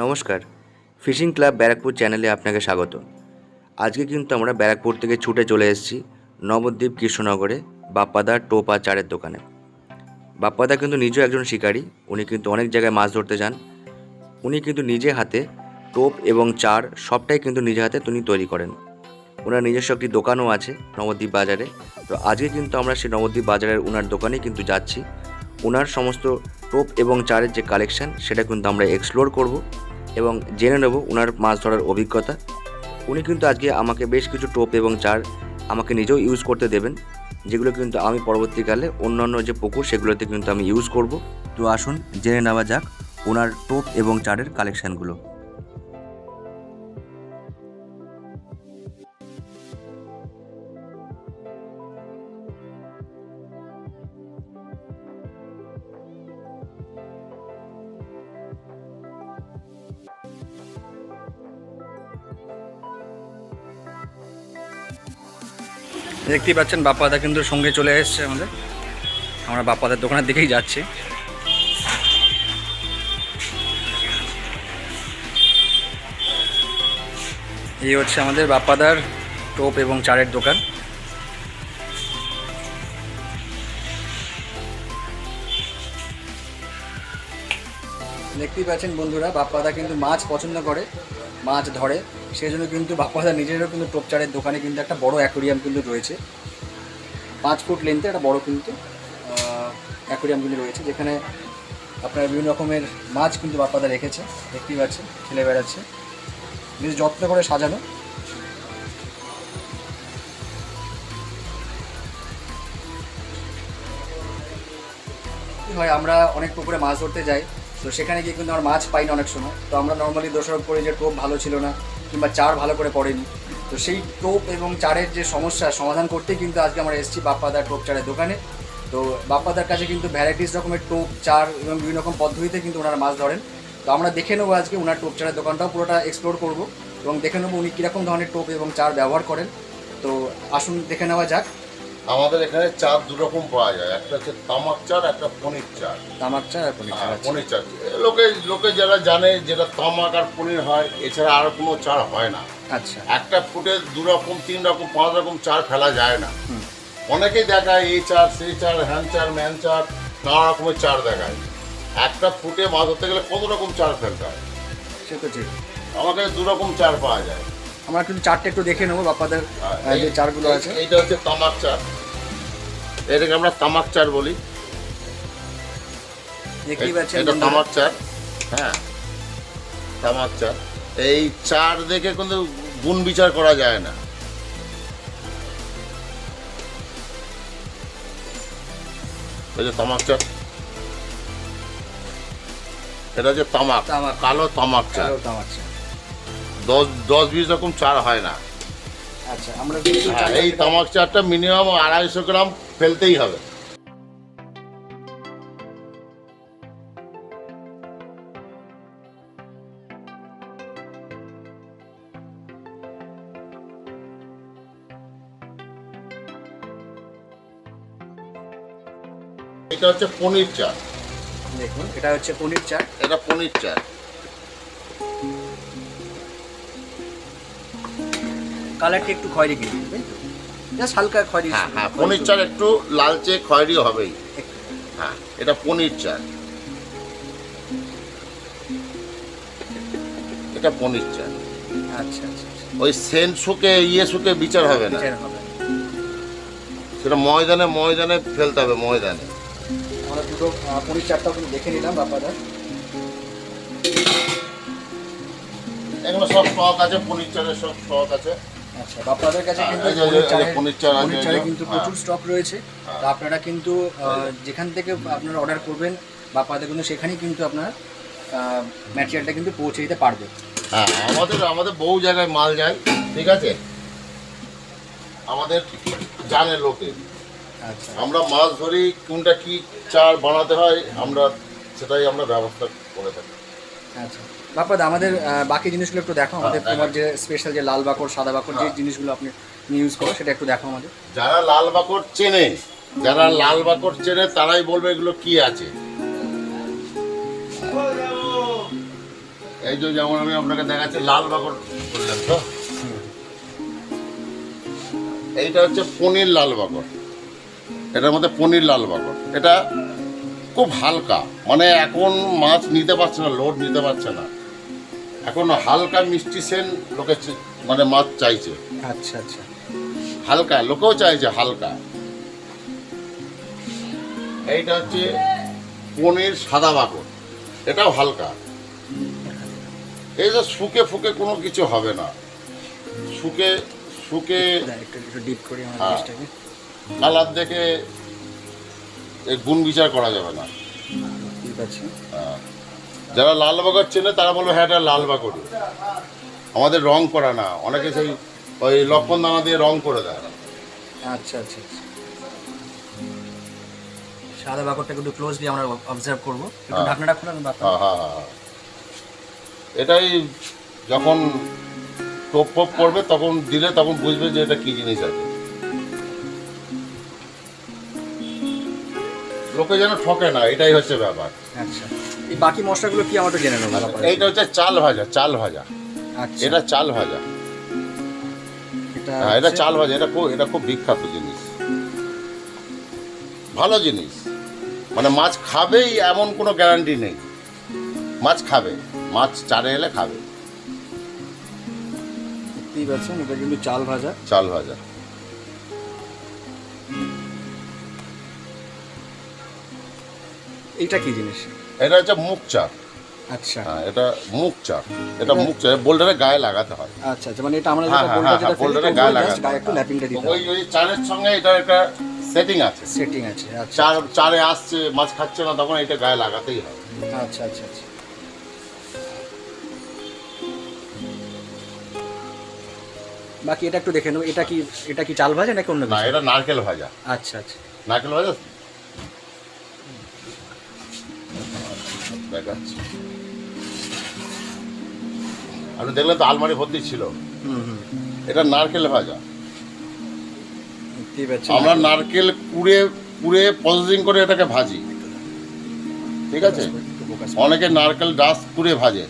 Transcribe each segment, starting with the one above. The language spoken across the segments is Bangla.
নমস্কার। ফিশিং ক্লাব ব্যারাকপুর চ্যানেলে আপনাকে স্বাগত। আজকে কিন্তু আমরা ব্যারাকপুর থেকে ছুটে চলে এসেছি নবদ্বীপ কৃষ্ণনগরে বাপ্পাদার টোপ চারের দোকানে। বাপ্পাদা কিন্তু নিজেও একজন শিকারী, উনি কিন্তু অনেক জায়গায় মাছ ধরতে যান। উনি কিন্তু নিজে হাতে টোপ এবং চার সবটাই কিন্তু নিজে হাতে তিনি তৈরি করেন। ওনার নিজস্ব একটি দোকানও আছে নবদ্বীপ বাজারে। তো আজকে কিন্তু আমরা সেই নবদ্বীপ বাজারের ওনার দোকানে কিন্তু যাচ্ছি। ওনার সমস্ত টোপ এবং চারের যে কালেকশন, সেটা কিন্তু আমরা এক্সপ্লোর করব। এবং জেনে নেব ওনার মাছ ধরার অভিজ্ঞতা। উনি কিন্তু আজকে আমাকে বেশ কিছু টোপ এবং চার আমাকে নিজেও ইউজ করতে দেবেন, যেগুলো কিন্তু আমি পরবর্তীকালে অন্যান্য যে পুকুর সেগুলোতে কিন্তু আমি ইউজ করব। তো আসুন, জেনে নেওয়া যাক ওনার টোপ এবং চারের কালেকশানগুলো দেখতেই পাচ্ছেন বাপ্পাদা কিন্তু সঙ্গে চলে এসেছে আমাদের। আমরা বাপ্পাদার দোকানের দিকেই যাচ্ছি। এই হচ্ছে আমাদের বাপ্পাদার টোপ এবং চারের দোকান। দেখতেই পাচ্ছেন বন্ধুরা, বাপ্পাদা কিন্তু মাছ পছন্দ করে, মাছ ধরে। সেই জন্য কিন্তু বাপ্পাদা নিজেরও কিন্তু টোপ চারের দোকানে কিন্তু একটা বড় অ্যাকোরিয়াম কিন্তু রয়েছে। পাঁচ ফুট লেন্থে একটা বড় কিন্তু অ্যাকোরিয়াম কিন্তু রয়েছে, যেখানে আপনার বিভিন্ন রকমের মাছ কিন্তু বাপ্পাদা রেখেছে। দেখতেই পাচ্ছেন, খেলে বেড়াচ্ছে। বেশ যত্ন করে সাজানো। হয়, আমরা অনেক পুকুরে মাছ ধরতে যাই, তো সেখানে গিয়ে কিন্তু আমরা মাছ পাই না অনেক সময়। তো আমরা নর্মালি দোষারোপ করি যে টোপ ভালো ছিল না। কিংবা চার ভালো করে পড়েনি। তো সেই টোপ এবং চারের যে সমস্যা, সমাধান করতেই কিন্তু আজকে আমরা এসেছি বাপ্পাদার টোপ চারের দোকানে। তো বাপ্পাদার কাছে কিন্তু ভ্যারাইটিস রকমের টোপ, চার এবং বিভিন্ন রকম পদ্ধতিতে কিন্তু ওনারা মাছ ধরেন। তো আমরা দেখে নেব আজকে ওনার টোপ চারের দোকানটাও পুরোটা এক্সপ্লোর করব এবং দেখে নেব উনি কীরকম ধরনের টোপ এবং চার ব্যবহার করেন। তো আসুন দেখে নেওয়া যাক। আমাদের এখানে চার দু রকম পাওয়া যায়। একটা হচ্ছে তামাক চার একটা পনির চার তামাক চার আর পনির চার পনির চার লোকে লোকে যারা জানে যেটা তামাক আর পনির হয় এছাড়া আর কোনো চার হয় না। আচ্ছা। একটা ফুটে দু রকম তিন রকম পাঁচ রকম চার ফেলা যায় না। অনেকেই দেখায় এই চার সেই চার হ্যান চার ম্যান চার নানা রকমের চার দেখায়। একটা ফুটে মাছ ধরতে গেলে কত রকম চার ফেলতে হয়? সে তো ঠিক। আমার কাছে দু রকম চার পাওয়া যায়। আমরা কিন্তু চারটে একটু দেখে নেব বাপ্পাদের আহ, যে চারগুলো আছে। এইটা হচ্ছে তামাক চার। এটাকে আমরা তামাক চার বলি। দেখতেই পাচ্ছেন এটা তামাক চার। হ্যাঁ তামাক চার। এই চার দেখে কিন্তু গুণ বিচার করা যায় না। যে তামাক চার। এটা হচ্ছে তামাক। কালো তামাক চার। কালো তামাক চা। দশ দশ বিশ রকম চার হয় না। আচ্ছা আমরা হ্যাঁ, এই তামাক চারটা মিনিমাম আড়াইশো গ্রাম ফেলতেই হবে। এটা হচ্ছে পনির চার দেখুন এটা হচ্ছে পনির চা এটা পনির চার কালারটা একটু খয়েরি কিন্তু তাই তো? জাস্ট হালকা খয়েরি হ্যাঁ হ্যাঁ পনির চার একটু লালচে খয়েরি হবেই। হ্যাঁ এটা পনির চার। এটা পনির চার। আচ্ছা আচ্ছা আচ্ছা। ওই সেন্ট শুকে ইয়ে শুকে বিচার হবে না? বিচার হবে। সেটা ময়দানে ময়দানে ফেলতে হবে ময়দানে। আমরা দুটো পনির কিন্তু দেখে নিলাম বাপ্পাদার এগুলো সব স্টক আছে পনির চারের সব স্টক আছে। আচ্ছা বাপ্পাদের কাছে হ্যাঁ, কিন্তু যে- কিন্তু হ্যাঁ। প্রচুর স্টক রয়েছে। তো আপনারা কিন্তু যেখান থেকে আপনারা অর্ডার করবেন বাপ্পাদের কিন্তু সেখানেই কিন্তু আপনার ম্যাটেরিয়ালটা কিন্তু পৌঁছে দিতে পারবে। হ্যাঁ আমাদের আমাদের বহু জায়গায় মাল যায় ঠিক আছে? আমাদের জানে লোকে। আচ্ছা। আমরা মাছ ধরি কোনটা কি চার বানাতে হয় আমরা সেটাই আমরা ব্যবস্থা করে থাকি। আচ্ছা। বাপ্পাদা আমাদের বাকি জিনিসগুলো একটু দেখো আমাদের হ্যাঁ, তোমার যে স্পেশাল যে লাল বাকড় সাদা বাকড় যে। জিনিসগুলো আপনি ইউজ করো সেটা একটু দেখো আমাদের। যারা লাল বাকড় চেনে যারা লাল বাকড় চেনে তারাই বলবে এগুলো কি আছে। এই যে যেমন আমি আপনাকে দেখাচ্ছি লাল বাকর বললাম তো? এইটা হচ্ছে পনির লাল বাকর। এটার মধ্যে পনির লাল বাকর। এটা খুব হালকা। মানে এখন মাছ নিতে পারছে না লোড নিতে পারছে না। এখন হালকা মিষ্টি সেন লোকে মানে মাছ চাইছে। আচ্ছা আচ্ছা। হালকা লোকেও চাইছে হালকা। এইটা হচ্ছে পনির সাদা বাকর এটাও হালকা। এই যে শুকে ফুকে কোনো কিছু হবে না। শুকে শুকে হ্যাঁ। কালার দেখে গুণ বিচার করা যাবে না। ঠিক আছে। হ্যাঁ। যারা লাল বাকর চেনে তারা বলবে হ্যাঁ এটা লাল বাকরই আমাদের রং করা না। অনেকে সেই ওই লক্ষণ দানা দিয়ে রং করে দেয়। আচ্ছা আচ্ছা আচ্ছা। সাদা বাকরটাকে একটু ক্লোজলি আমরা অবজার্ভ করব। একটু হ্যাঁ। ঢাকনাটা খুলে আমি বাকর হ্যাঁ হ্যাঁ হ্যাঁ হ্যাঁ। এটাই যখন টোপ ফোপ করবে তখন দিলে তখন বুঝবে যে এটা কি জিনিস আছে। লোকে যেন ঠকে না এটাই হচ্ছে ব্যাপার। আচ্ছা। এই বাকি মশলাগুলো কি আমার জেনে নেব? ব্যাপারে। এইটা হচ্ছে চাল ভাজা চাল ভাজা। আচ্ছা। এটা চাল ভাজা। এটা হ্যাঁ এটা চাল ভাজা এটা খুব এটা খুব বিখ্যাত জিনিস। ভালো জিনিস। মানে মাছ খাবেই এমন কোনো গ্যারান্টি নেই। মাছ খাবে মাছ চারে এলে খাবে। ঠিক আছে এটা কিন্তু চাল ভাজা। চাল ভাজা। এইটা কি জিনিস? এটা হচ্ছে মুখ চার আচ্ছা। হ্যাঁ এটা মুখ চার এটা মুখ চার বোল্ডারে গায়ে লাগাতে হয়। আচ্ছা আচ্ছা মানে এটা আমরা হ্যাঁ, যেটা হ্যাঁ, বোল্ডার যেটা বোল্ডারে গায়ে just গায়ে একটু ল্যাপিংটা দিতে ওই ওই চারের সঙ্গে এটা একটা সেটিং আছে। সেটিং আছে আচ্ছা। চার চারে আসছে মাছ খাচ্ছে না তখন এটা গায়ে লাগাতেই হয়। আচ্ছা আচ্ছা আচ্ছা। বাকি এটা একটু দেখে নেব এটা কি এটা কি চাল ভাজা নাকি অন্য না এটা নারকেল ভাজা। আচ্ছা আচ্ছা। নারকেল ভাজা দেখাচ্ছি আপনি দেখলে তো আলমারি ভর্তি ছিল। এটা নারকেল ভাজা। আমরা নারকেল কুড়ে কুড়ে প্রসেসিং করে এটাকে ভাজি। ঠিক আছে? অনেকে নারকেল ডাস্ট কুড়ে ভাজে।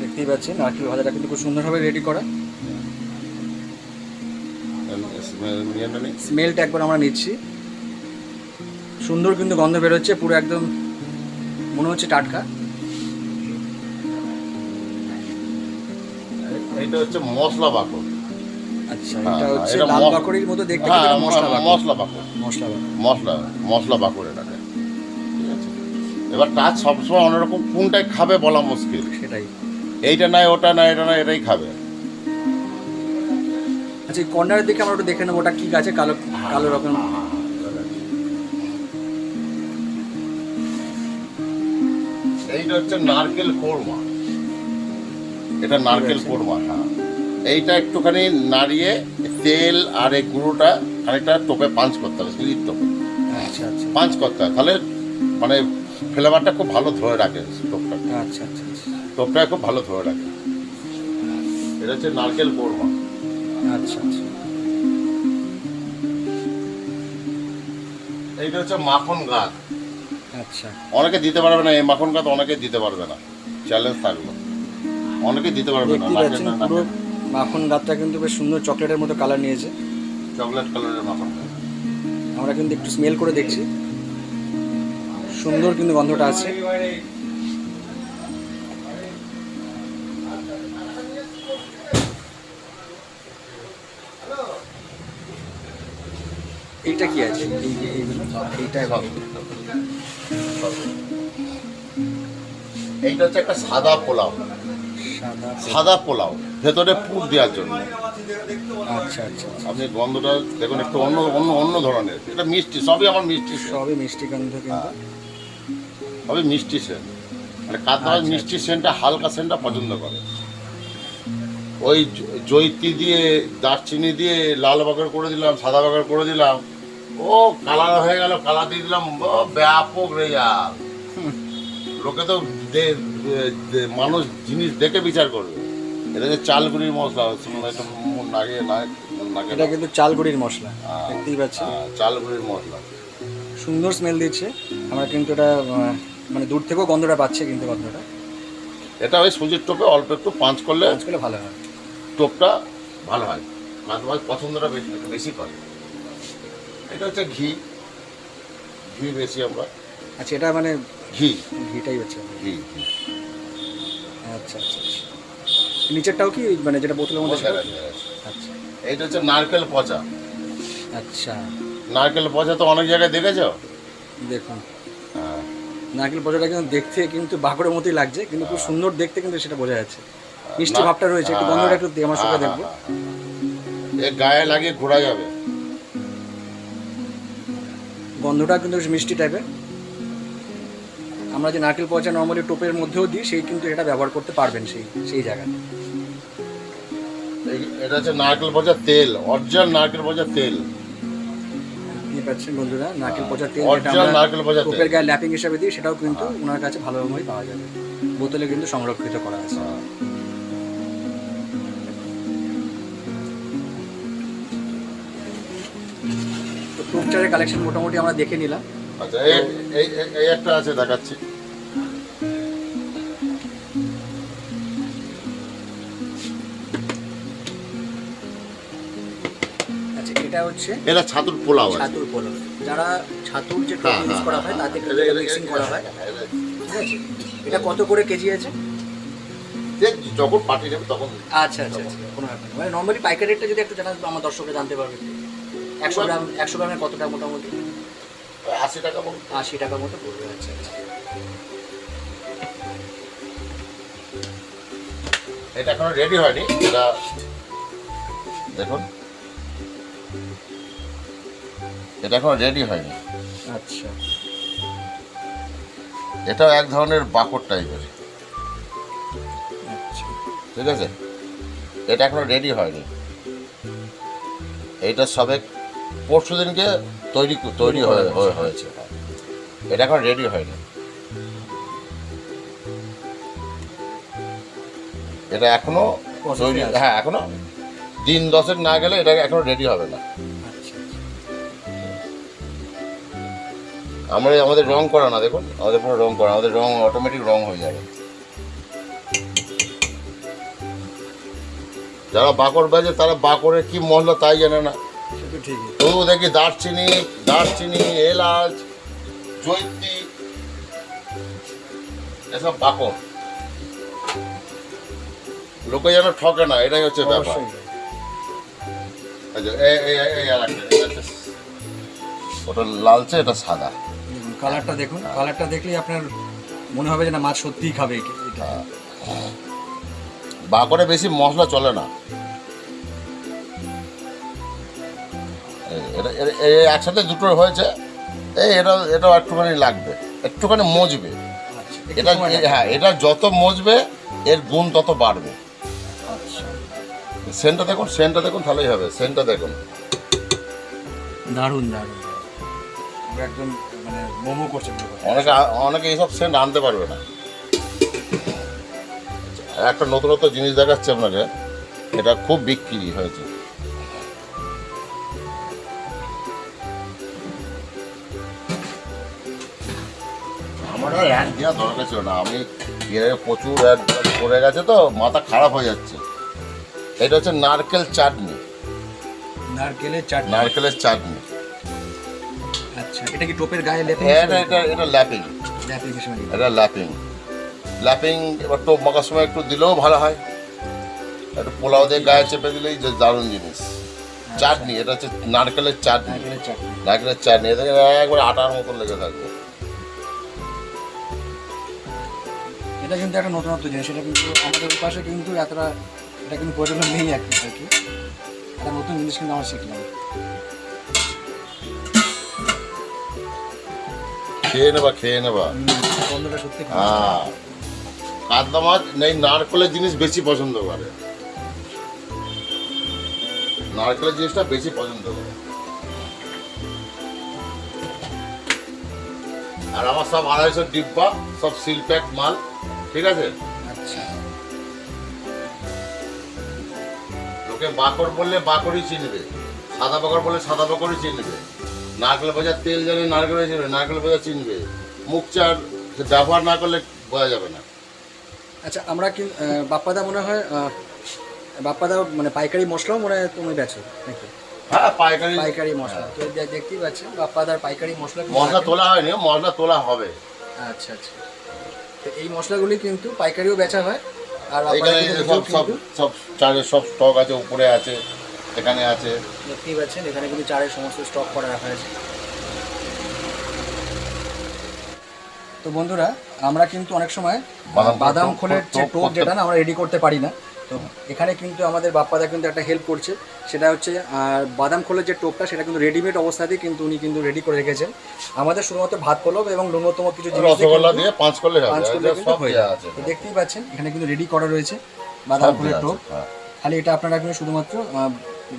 দেখতেই পাচ্ছি নারকেল ভাজাটা কিন্তু খুব সুন্দরভাবে রেডি করা। স্মেলটা একবার আমরা নিচ্ছি। সুন্দর কিন্তু গন্ধ বেরোচ্ছে পুরো একদম মনে হচ্ছে টাটকা। এইটা হচ্ছে মশলা বাকর আচ্ছা হ্যাঁ, এটা হচ্ছে এটা লাল বাকরির মতো দেখতে হ্যাঁ কিন্তু এটা মশলা বাকর মশলা বাকর মশলা মশলা মশলা বাকর এটাকে। ঠিক আছে। এবার টাচ সবসময় অন্যরকম কোনটাই খাবে বলা মুশকিল। সেটাই। এইটা নাই ওটা নাই এটা নাই এটাই খাবে। আচ্ছা কর্নারের দিকে আমরা একটু দেখে নেব ওটা কি গাছে কালো কালো রকম। এইটা হচ্ছে নারকেল কোরমা। এটা নারকেল কোরমা হ্যাঁ। এইটা একটুখানি নাড়িয়ে তেল আর এই গুঁড়োটা খানিকটা টোপে পাঞ্চ করতে হবে সিঁড়ির টোপে। আচ্ছা আচ্ছা। পাঞ্চ করতে হবে তাহলে মানে ফ্লেভারটা খুব ভালো ধরে রাখে টোপটা। আচ্ছা আচ্ছা আচ্ছা। টোপটা খুব ভালো ধরে রাখে। এটা হচ্ছে নারকেল কোরমা। আচ্ছা আচ্ছা। এইটা হচ্ছে মাখন গাছ। আচ্ছা। অনেকে দিতে পারবে না এই মাখন গাছ অনেকে দিতে পারবে না। চ্যালেঞ্জ থাকল। অনেকে দিতে পারবে না পুরো মাখন গাছটা কিন্তু বেশ সুন্দর চকলেটের মতো কালার নিয়েছে। চকলেট কালারের মাখন আমরা কিন্তু একটু স্মেল করে দেখছি। সুন্দর কিন্তু গন্ধটা আছে। এইটা কি আছে? এই- এইগুলো এইটা হচ্ছে একটা সাদা পোলাও। সাদা পোলাও। ভেতরে পুর দেওয়ার জন্য। আচ্ছা আচ্ছা আচ্ছা। আপনি গন্ধটা দেখুন একটু অন্য অন্য অন্য ধরনের। এটা মিষ্টি সবই আমার মিষ্টি সবই মিষ্টি গন্ধ কিন্তু। সবই মিষ্টি সেন মানে কাতলা আচ্ছা, মিষ্টি সেনটা হালকা সেনটা পছন্দ করে? ওই জৈতি দিয়ে দারচিনি দিয়ে লাল বাগার করে দিলাম সাদা বাগার করে দিলাম ও কালার হয়ে গেল কালার দিয়ে দিলাম। ও, ব্যাপক রেজাল লোকে তো মানুষ জিনিস দেখে বিচার করবে। এটা যে চালগুড়ির মশলা নাগে এটা কিন্তু চালগুড়ির মশলা। দেখতেই পাচ্ছেন। হ্যাঁ, চালগুড়ির মশলা। সুন্দর স্মেল দিচ্ছে আমরা কিন্তু এটা মানে দূর থেকেও গন্ধটা পাচ্ছে কিন্তু গন্ধটা। এটা ওই সুজির টোপে অল্প একটু পাঁচ করলে কাজ করলে ভালো হয়। টোপটা ভালো হয়। মাছ পছন্দটা বেশি বেশি করে। এটা হচ্ছে ঘি। ঘি বেশি আমরা। আচ্ছা এটা মানে ঘি। ঘিটাই হচ্ছে। ঘি ঘি। আচ্ছা আচ্ছা আচ্ছা। নিচেরটাও কি মানে যেটা বোতলের মধ্যে সেটা? আচ্ছা। এইটা হচ্ছে নারকেল পচা। আচ্ছা। নারকেল পচা তো অনেক জায়গায় দেখেছ? দেখুন। হ্যাঁ। নারকেল পচাটা কিন্তু দেখতে কিন্তু বাঁকড়ের মতোই লাগছে কিন্তু খুব সুন্দর দেখতে কিন্তু সেটা বোঝা যাচ্ছে। মিষ্টি না- ভাবটা রয়েছে একটু গন্ধটা একটু দিয়ে আমার সুখে হ্যাঁ, দেখব। হ্যাঁ, হ্যাঁ। এ গায়ে লাগিয়ে ঘোরা যাবে। গন্ধটা কিন্তু বেশ মিষ্টি টাইপের আমরা যে নারকেল পচা নর্মালি টোপের মধ্যেও দিই সেই কিন্তু এটা ব্যবহার করতে পারবেন সেই সেই জায়গায়। এই- এটা হচ্ছে নারকেল পচা তেল অরিজিনাল নারকেল পচা তেল। পাচ্ছেন বন্ধুরা নারকেল পচা তেল যেটা আমরা। টোপের গায়ে ল্যাপিং হিসাবে দিই সেটাও কিন্তু ওনার কাছে ভালোভাবেই পাওয়া যাবে। বোতলে কিন্তু সংরক্ষিত করা আছে। তো কালেকশন মোটামুটি আমরা দেখে নিলাম। আচ্ছা এই এই একটা আছে দেখাচ্ছি। আচ্ছা এটা হচ্ছে এটা ছাতুর পোলাও ছাতুর পোলাও। যারা ছাতুর যে হ্যাঁ, ইউজ হ্যাঁ, করা হ্যাঁ, হয় তাতে এটা- মিক্সিং করা হয়। এটা- এটা কত করে কেজি আছে? যখন পাঠিয়ে নেবে তখন আচ্ছা আচ্ছা আচ্ছা কোনো ব্যাপার মানে নর্মালি পাইকারি রেটটা যদি একটু আমার দর্শকরা জানতে পারবে। একশো গ্রাম একশো গ্রামের কতটা মোটামুটি? আশি টাকা বলুন আশি টাকার মতো পড়বে আচ্ছা আচ্ছা। এটা এখনও রেডি হয়নি এটা দেখুন। এটা এখনও রেডি হয়নি। আচ্ছা। এটা এক ধরনের বাকর টাইপের আচ্ছা। ঠিক আছে? এটা এখনও রেডি হয়নি। এইটা সবে পরশু দিনকে তৈরি তৈরি হয়ে হয়ে- হয়েছে। এটা এখন রেডি হয়নি। এটা এখনও তৈরি হ্যাঁ এখনও দিন দশেক না গেলে এটা এখনও রেডি হবে না। আচ্ছা আমরা আমাদের রং করা না দেখুন। আমাদের পুরো রং করা আমাদের রং অটোমেটিক রং হয়ে যাবে। যারা বাকর বাজে তারা বাকরের কি মহল্লা তাই জানে না। তো ঠিকই। তবু দেখি দারচিনি দারচিনি এলাচ জৈত্রী এসব বাকর লোকে যেন ঠকে না এটাই হচ্ছে ব্যাপার। আচ্ছা, ওটা লালচে এটা সাদা। কালারটা দেখুন কালারটা দেখলেই আপনার মনে হবে যে না মাছ সত্যিই খাবে এটা। এটা। বাকরে বেশি মশলা চলে না। এটা একসাথে দুটো হয়েছে এই এটা এটাও একটুখানি লাগবে একটুখানি মজবে। আচ্ছা এটা হ্যাঁ এটা যত মজবে এর গুণ তত বাড়বে। আচ্ছা। সেন্টটা দেখুন সেন্টটা দেখুন তাহলেই হবে সেন্টটা দেখুন। দারুণ দারুণ। একদম মানে মোমো করছে অনেকে অনেকে এইসব সেন্ট আনতে পারবে না। একটা নতুনত্ব জিনিস দেখাচ্ছে আপনাকে এটা খুব বিক্রি হয়েছে। অ্যাড দেওয়ার দরকার ছিল না। আমি এর প্রচুর অ্যাড করে গেছে তো মাথা খারাপ হয়ে যাচ্ছে। এটা হচ্ছে নারকেল চাটনি। নারকেলের চাটনি? নারকেলের চাটনি। আচ্ছা এটা কি টোপের গায়ে লেপে এটা এটা এটা ল্যাপিং অ্যাপ্লিকেশন এটা ল্যাপিং ল্যাপিং এবার টোপ মাখার সময় একটু দিলেও ভালো হয়। একটু পোলাও দিয়ে গায়ে চেপে দিলেই যে দারুণ জিনিস। চাটনি এটা হচ্ছে নারকেলের চাটনি। নারকেলের চাটনি। নারকেলের চাটনি এটা একবার আটার মতন লেগে থাকবে এটা কিন্তু একটা নতুনত্ব জিনিস। এটা কিন্তু আমাদের পাশে কিন্তু এতটা এটা কিন্তু প্রচলন নেই আর কি আর কি। একটা নতুন জিনিস কিন্তু আমরা শিখলাম। খেয়ে নেবা খেয়ে নেবা। হুম, গন্ধটা সত্যি হ্যাঁ। কাতলা মাছ নারকেলের জিনিস বেশি পছন্দ করে। নারকেলের জিনিসটা বেশি পছন্দ করে। আর আমার সব আড়াইশো ডিব্বা সব সিল প্যাক মাল। ঠিক আছে? আচ্ছা। লোকে বাকর বললে বাকরই চিনবে সাদা বাকর বললে সাদা বাকরই চিনবে নারকেল ভাজার তেল জানে নারকেল চিনবে নারকেল ভাজা চিনবে মুখ চার ব্যবহার না করলে বোঝা যাবে না। আচ্ছা আমরা কি বাপ্পাদা মনে হয় বাপ্পাদা মানে পাইকারি মশলাও মনে হয় তুমি বেচো নাকি? হ্যাঁ পাইকারি পাইকারি মশলা। তো দে- দেখতেই পাচ্ছেন বাপ্পাদার পাইকারি মশলা মশলা তোলা হয়নি মশলা তোলা হবে। আচ্ছা আচ্ছা। তো এই মশলাগুলি কিন্তু পাইকারিও বেচা হয় আর এখানে সব সব সব চালের সব স্টক আছে উপরে আছে এখানে আছে। দেখতেই পাচ্ছেন এখানে কিন্তু চারের সমস্ত স্টক করে রাখা আছে তো বন্ধুরা আমরা কিন্তু অনেক সময় বাদাম খোলের যে টোপ যেটা না আমরা রেডি করতে পারি না। তো এখানে কিন্তু আমাদের বাপ্পাদা কিন্তু একটা হেল্প করছে। সেটা হচ্ছে আর বাদাম খোলের যে টোপটা সেটা কিন্তু রেডিমেড অবস্থাতেই কিন্তু উনি কিন্তু রেডি করে রেখেছেন। আমাদের শুধুমাত্র ভাত কলব এবং ন্যূনতম কিছু জিনিস দিয়ে রসগোল্লা দিয়ে পাঁচ কিন্তু হয়ে আছে। দেখতেই পাচ্ছেন এখানে কিন্তু রেডি করা রয়েছে বাদাম খোলের টোপ। হ্যাঁ। খালি এটা আপনারা কিন্তু শুধুমাত্র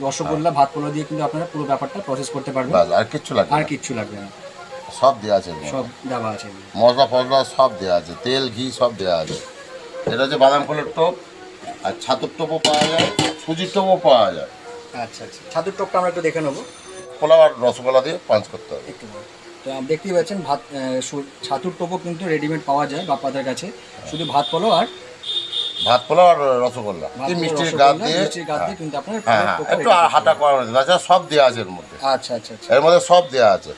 রসগোল্লা ভাত পোলা দিয়ে কিন্তু আপনারা পুরো ব্যাপারটা প্রসেস করতে পারবেন। আর কিচ্ছু লাগবে আর। কিচ্ছু লাগবে না। সব দেওয়া আছে সব দেওয়া আছে। মশলা ফসলা সব দেওয়া আছে তেল ঘি সব দেওয়া আছে। এটা হচ্ছে বাদাম ফলের টোপ। আর ছাতুর টোপও পাওয়া যায় সুজির টোপও পাওয়া যায়। আচ্ছা আচ্ছা। ছাতুর টকটা আমরা একটু দেখে নেব। পোলাও আর রসগোল্লা দিয়ে পাঁচ করতে হবে। একটু তো আপনি দেখতেই পাচ্ছেন ভাত ছাতুর টোপও কিন্তু রেডিমেড পাওয়া যায় বাপ্পাদের কাছে। শুধু ভাত পোলো আর ভাত পোলাও আর রসগোল্লা। মিষ্টির গাছ দিয়ে। কিন্তু আপনার হ্যাঁ হ্যাঁ একটু হাঁটা করা হয়েছে তাছাড়া সব দেওয়া আছে এর মধ্যে। আচ্ছা আচ্ছা আচ্ছা। এর মধ্যে সব দেওয়া আছে।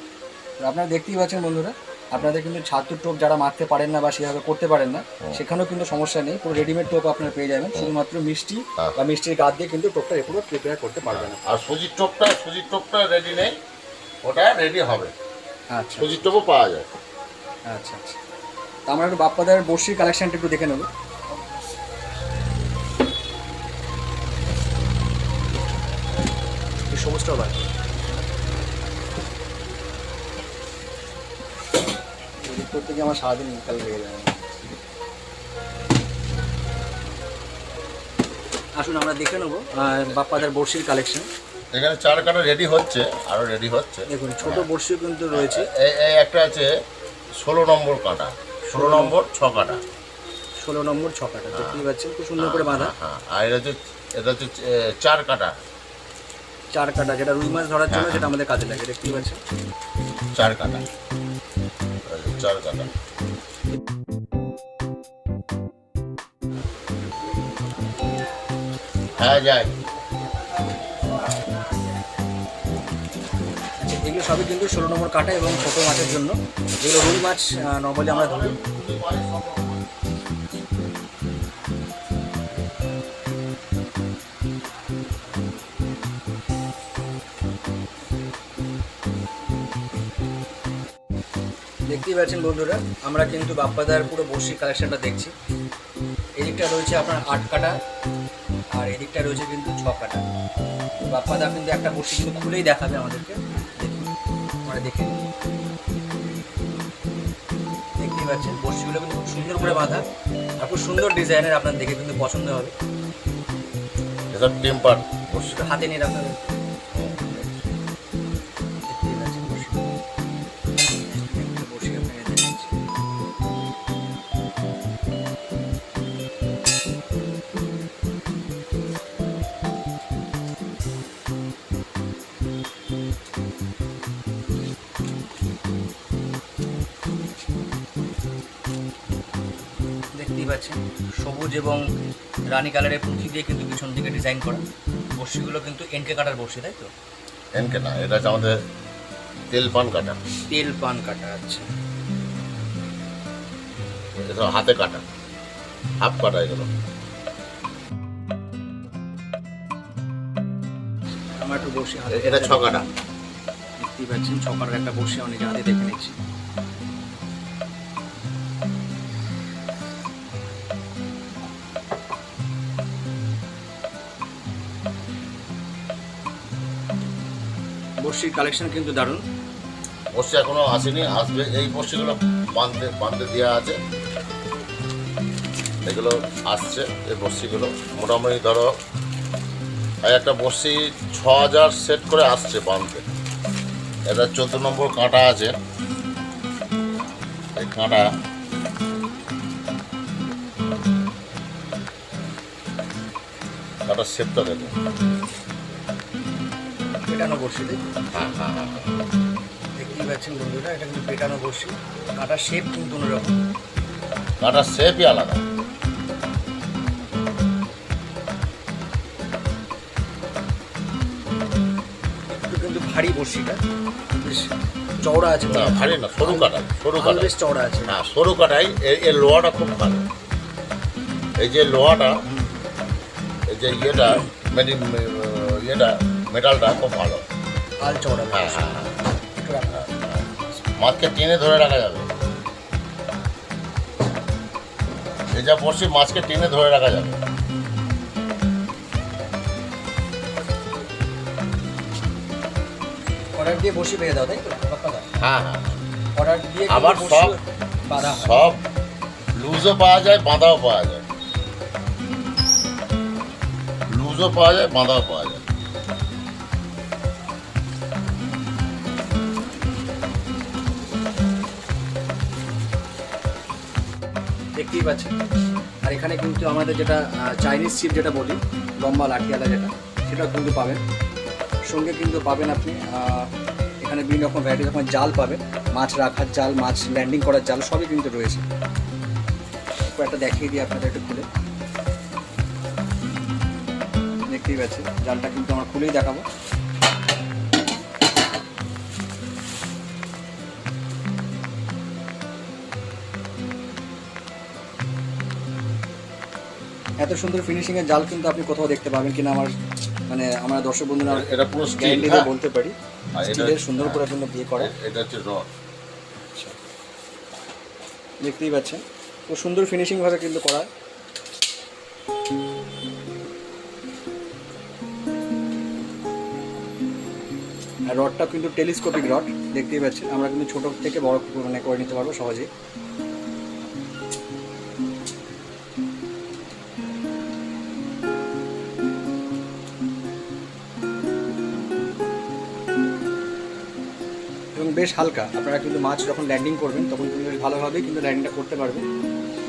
আপনারা দেখতেই পাচ্ছেন বন্ধুরা আপনাদের কিন্তু ছাতুর টোপ যারা মারতে পারেন না বা সেভাবে করতে পারেন না সেখানেও কিন্তু সমস্যা নেই। পুরো রেডিমেড টোপ আপনারা পেয়ে যাবেন। শুধুমাত্র মিষ্টি। বা মিষ্টির গাছ দিয়ে কিন্তু টোপটা পুরো প্রিপেয়ার করতে পারবেন। না আর সুজির টোপটা সুজির টোপটা রেডি নেই। ওটা রেডি হবে। আচ্ছা। সুজির টোপও পাওয়া যায়। আচ্ছা আচ্ছা। তা আমরা একটু বাপ্পাদার বর্ষির কালেকশনটা একটু দেখে নেব। এই সবুজটাও করতে গিয়ে আমার সারাদিন কাল লেগে যাবে আসুন আমরা দেখে নেব। বাপ্পাদার বর্ষির কালেকশন এখানে চার কাটা রেডি হচ্ছে আরও রেডি হচ্ছে। দেখুন ছোট বর্ষিও কিন্তু রয়েছে। এই এই একটা আছে ষোলো নম্বর কাটা। ষোলো নম্বর ছ কাটা। ষোলো নম্বর ছকাটা দেখতেই পাচ্ছেন খুব সুন্দর করে বাঁধা। হ্যাঁ আর এটা হচ্ছে এটা হচ্ছে চার কাটা। চার কাটা যেটা রুই মাছ ধরার জন্য হ্যাঁ। যেটা আমাদের কাজে লাগে দেখতেই পাচ্ছেন। চার কাটা। চার চাকা হ্যাঁ যায় আচ্ছা এগুলো সবই কিন্তু ষোলো নম্বর কাটা এবং ছোটো মাছের জন্য। যেগুলো রুই মাছ নর্মালি আমরা ধরি। দেখতেই পাচ্ছেন বন্ধুরা আমরা কিন্তু বাপ্পাদার পুরো বর্ষি কালেকশনটা দেখছি। এদিকটা রয়েছে আপনার আট কাটা আর এদিকটা রয়েছে কিন্তু ছ কাটা। বাপ্পাদা কিন্তু একটা বর্ষি কিন্তু খুলেই দেখাবে আমাদেরকে। আমরা দেখে। দেখতেই পাচ্ছেন বর্ষিগুলো কিন্তু খুব সুন্দর করে বাঁধা আর খুব সুন্দর ডিজাইনের আপনার দেখে কিন্তু পছন্দ হবে। টেম্পার হাতে নিয়ে আপনাদের পাচ্ছেন সবুজ এবং রানী কালারের পুঁথি দিয়ে কিন্তু পিছন দিকে ডিজাইন করা। বড়শিগুলো কিন্তু এনকে কাটার বড়শি তাই তো? এনকে না এটা হচ্ছে আমাদের তেল পান কাটা। তেল পান কাটা আছে এটা হাতে কাটা। হাফ কাটা এগুলো। আমার একটু হাতে এটা ছ কাটা দেখতেই পাচ্ছেন ছকারের একটা বড়শি অনেক হাতে দেখে নিচ্ছি। বড়শির কালেকশন কিন্তু দারুণ। বর্ষি এখনও আসেনি, আসবে। এই বর্ষিগুলো বাঁধতে বাঁধতে দেওয়া আছে। এগুলো আসছে, এই বসিগুলো মোটামুটি ধরো একটা বসি ছ হাজার সেট করে আসছে বাঁধতে। এটা চোদ্দ নম্বর কাঁটা আছে। এই কাঁটা কাঁটার শেপটা দেখো। তাই তো? হ্যাঁ হ্যাঁ হ্যাঁ। দেখতেই পাচ্ছেন বন্ধুরা এটা কিন্তু পেটানো বসি কাটার শেপ কিন্তু অন্যরকম। কাটার শেপই আলাদা। কিন্তু ভারী বড়শিটা। বেশ চওড়া আছে না ভারী না সরু কাটাই সরু কাটাই বেশ চওড়া আছে। না সরু কাটাই এর লোহাটা খুব ভালো। এই যে লোহাটা এই যে ইয়েটা মানে ইয়েটা মেটালটা খুব ভালো। আল চওড়া হ্যাঁ হ্যাঁ হ্যাঁ। মাছকে টেনে ধরে রাখা যাবে। এই যা বসি মাছকে টেনে ধরে রাখা যাবে। অর্ডার দিয়ে বসি বেঁধে দাও তাই তো? হ্যাঁ হ্যাঁ। অর্ডার দিয়ে কিন্তু আবার সব সব লুজও পাওয়া যায় বাঁধাও পাওয়া যায়। লুজও পাওয়া যায় বাঁধাও দেখতেই পাচ্ছেন আর এখানে কিন্তু আমাদের যেটা চাইনিজ চিপ যেটা বলি, লম্বা লাঠিয়ালা যেটা সেটাও কিন্তু পাবেন। সঙ্গে কিন্তু পাবেন আপনি এখানে বিভিন্ন রকম ভ্যারাইটি রকম জাল পাবেন, মাছ রাখার জাল, মাছ ল্যান্ডিং করার জাল, সবই কিন্তু রয়েছে। একটা দেখিয়ে দিই আপনাদের একটু খুলে। দেখতেই পাচ্ছেন, জালটা কিন্তু আমরা খুলেই দেখাবো। এত সুন্দর ফিনিশিং এর জাল কিন্তু আপনি কোথাও দেখতে পাবেন কিনা আমার মানে আমার দর্শক বন্ধুরা এটা পুরো স্টিল দিয়ে বলতে পারি। এটা- স্টিলের সুন্দর করে কিন্তু দিয়ে করা এটা হচ্ছে রড। দেখতেই পাচ্ছেন। তো সুন্দর ফিনিশিং ভাবে কিন্তু করা। আর রডটা কিন্তু টেলিস্কোপিক রড দেখতেই পাচ্ছেন। আমরা কিন্তু ছোট থেকে বড় মানে করে নিতে পারব সহজেই। বেশ হালকা। আপনারা কিন্তু মাছ যখন ল্যান্ডিং করবেন, তখন কিন্তু বেশ ভালোভাবেই কিন্তু ল্যান্ডিংটা করতে পারবেন,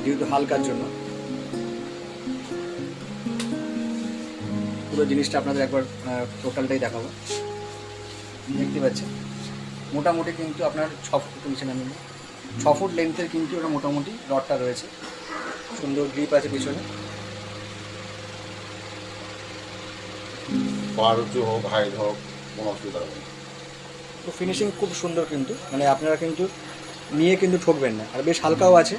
যেহেতু হালকার জন্য। পুরো জিনিসটা আপনাদের একবার টোটালটাই দেখাবো। দেখতে পাচ্ছেন, মোটামুটি কিন্তু আপনার ছ ফুট নিচে নামিয়ে ছ ফুট লেন্থের কিন্তু ওটা মোটামুটি রডটা রয়েছে। সুন্দর গ্রিপ আছে পিছনে। পার হোক হাইট হোক, কোনো অসুবিধা হবে তো ফিনিশিং খুব সুন্দর কিন্তু। মানে আপনারা কিন্তু নিয়ে কিন্তু ঠকবেন না। আর বেশ হালকাও আছে।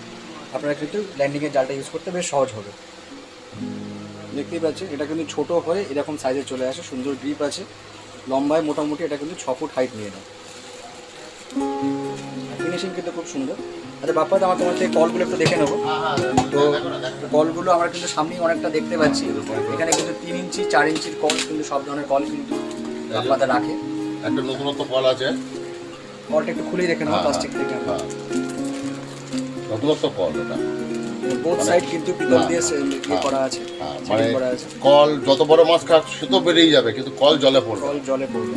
আপনারা কিন্তু ল্যান্ডিংয়ের জালটা ইউজ করতে বেশ সহজ হবে। দেখতেই পাচ্ছেন, এটা কিন্তু ছোট হয়ে এরকম সাইজে চলে আসে, সুন্দর গ্রিপ আছে। লম্বায় মোটামুটি এটা কিন্তু ছ ফুট হাইট নিয়ে নেয় ফিনিশিং কিন্তু খুব সুন্দর। আচ্ছা বাপ্পা আমার তোমার থেকে কলগুলো একটু দেখে নেব। তো কলগুলো আমরা কিন্তু সামনেই অনেকটা দেখতে পাচ্ছি। এখানে কিন্তু তিন ইঞ্চি, চার ইঞ্চির কল কিন্তু সব ধরনের কল কিন্তু বাপ্পাদা রাখে। একটা নতুনত্ব কল আছে। কলটা একটু খুলেই দেখে নেব হ্যাঁ, প্লাস্টিক থেকে। হ্যাঁ। নতুনত্ব কল এটা বোথ মানে- সাইড কিন্তু পিতল হ্যাঁ, দিয়ে ইয়ে হ্যাঁ, করা আছে হ্যাঁ, মানে কল যত বড় মাছ খাক সে তো বেরিয়ে যাবে কিন্তু কল জলে পড়বে। কল জলে পড়বে।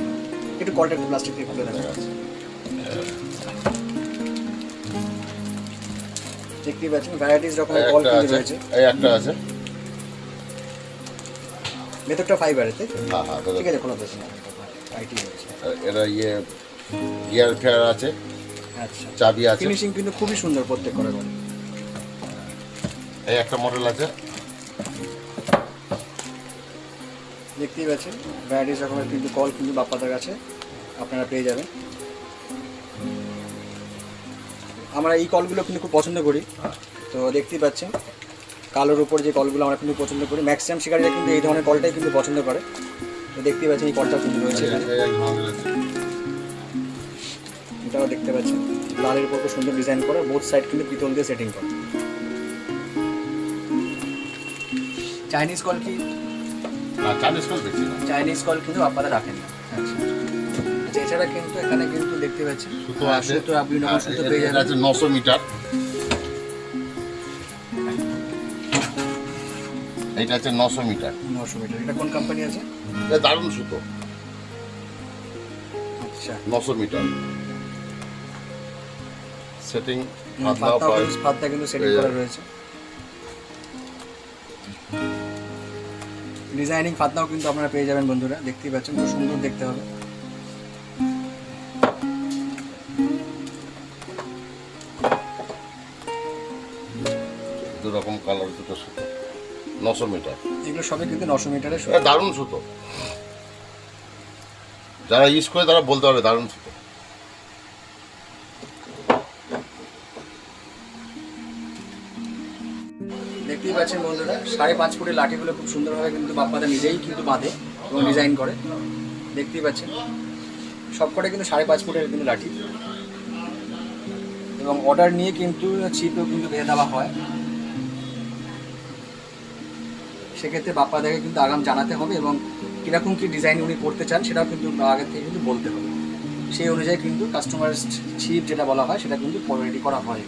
একটু কলটা একটু প্লাস্টিক দিয়ে খুলে দেখা দেখতেই পাচ্ছেন ভ্যারাইটিস রকমের কল কিন্তু রয়েছে। এই একটা আছে। ভেতরটা ফাইবারের তাই হ্যাঁ হ্যাঁ ঠিক আছে কোনো প্রশ্ন আইটি এটা ইয়ে গিয়ার ফেয়ার আছে আচ্ছা। চাবি আছে। ফিনিশিং কিন্তু খুবই সুন্দর প্রত্যেক করে এই একটা মডেল আছে। দেখতেই পাচ্ছেন ভ্যারাইটিস রকমের কিন্তু কল কিন্তু বাপ্পাদার কাছে আপনারা পেয়ে যাবেন। আমরা এই কলগুলো কিন্তু খুব পছন্দ করি। তো দেখতেই পাচ্ছেন কালোর উপর যে কলগুলো আমরা কিন্তু পছন্দ করি। ম্যাক্সিমাম শিকারীরা কিন্তু এই ধরনের কলটাই কিন্তু পছন্দ করে। তো দেখতেই পাচ্ছেন এই কলটাও কিন্তু রয়েছে এটাও দেখতে পাচ্ছেন। লালের উপর সুন্দর ডিজাইন করে বোথ সাইড কিন্তু পিতল দিয়ে সেটিং করে। চাইনিজ কল কি? চাইনিজ কল না। চাইনিজ কল কিন্তু আপনারা রাখেন না। আচ্ছা। আচ্ছা এছাড়া কিন্তু এখানে কিন্তু দেখতে পাচ্ছেন সুতো আছে। সুতো রকম হ্যাঁ, সুতো পেয়ে যাবেন। আছে নশো মিটার। এইটা আছে নশো মিটার। নশো মিটার। এটা কোন কোম্পানি আছে? এটা দারুণ সুতো। আচ্ছা। নশো মিটার। সেটিং কিন্তু সেটিং করা রয়েছে। ডিজাইনিং ফাতনাও কিন্তু আপনারা পেয়ে যাবেন বন্ধুরা দেখতেই পাচ্ছেন খুব সুন্দর দেখতে হবে। নশো মিটার। এগুলো সবই কিন্তু নশো মিটারের দারুণ সুতো। যারা ইউজ করে তারা বলতে পারবে দারুণ সুতো। দেখতেই পাচ্ছেন বন্ধুরা সাড়ে পাঁচ ফুটের লাঠিগুলো খুব সুন্দরভাবে কিন্তু বাপ্পাদা নিজেই কিন্তু বাঁধে এবং ডিজাইন করে। দেখতেই পাচ্ছেন সবকটা কিন্তু সাড়ে পাঁচ ফুটের কিন্তু লাঠি। এবং অর্ডার নিয়ে কিন্তু ছিপও কিন্তু দেওয়া হয়। সেক্ষেত্রে বাপ্পাদাকে কিন্তু আগাম জানাতে হবে এবং কীরকম কী ডিজাইন উনি করতে চান সেটাও কিন্তু আগে থেকে কিন্তু বলতে হবে সেই অনুযায়ী কিন্তু কাস্টমার ছিপ যেটা বলা হয় সেটা কিন্তু রেডি করা হয়।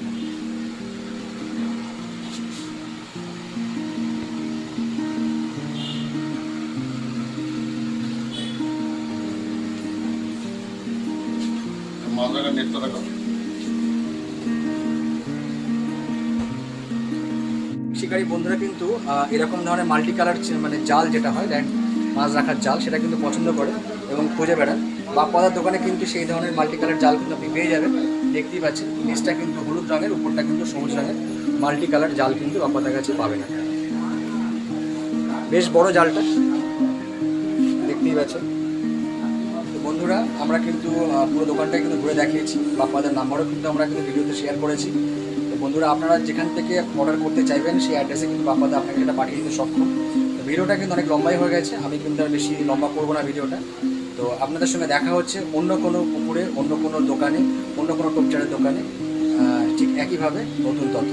মালদার নেটটা বন্ধুরা কিন্তু এরকম ধরনের মাল্টি কালার মানে জাল যেটা হয় ল্যান্ড মাছ রাখার জাল, সেটা কিন্তু পছন্দ করে এবং খুঁজে বেড়ান বাপ্পাদার দোকানে কিন্তু সেই ধরনের মাল্টি কালার জাল কিন্তু আপনি পেয়ে যাবেন। দেখতেই পাচ্ছেন নিচটা কিন্তু হলুদ রঙের, উপরটা কিন্তু সবুজ রঙের। মাল্টি কালার জাল কিন্তু বাপ্পাদার কাছে পাবেন বেশ বড় জালটা, দেখতেই পাচ্ছেন। বন্ধুরা, আমরা কিন্তু পুরো দোকানটা কিন্তু ঘুরে দেখিয়েছি। বাপ্পাদার নাম্বারও কিন্তু আমরা কিন্তু ভিডিওতে শেয়ার করেছি। বন্ধুরা, আপনারা যেখান থেকে অর্ডার করতে চাইবেন, সেই অ্যাড্রেসে কিন্তু বাপ্পাদা আপনাকে সেটা পাঠিয়ে দিতে সক্ষম ভিডিওটা কিন্তু অনেক লম্বাই হয়ে গেছে, আমি কিন্তু আর বেশি লম্বা করব না ভিডিওটা তো আপনাদের সঙ্গে দেখা হচ্ছে অন্য কোনো পুকুরে, অন্য কোনো দোকানে, অন্য কোনো টোপচারের দোকানে ঠিক একইভাবে নতুন তথ্য।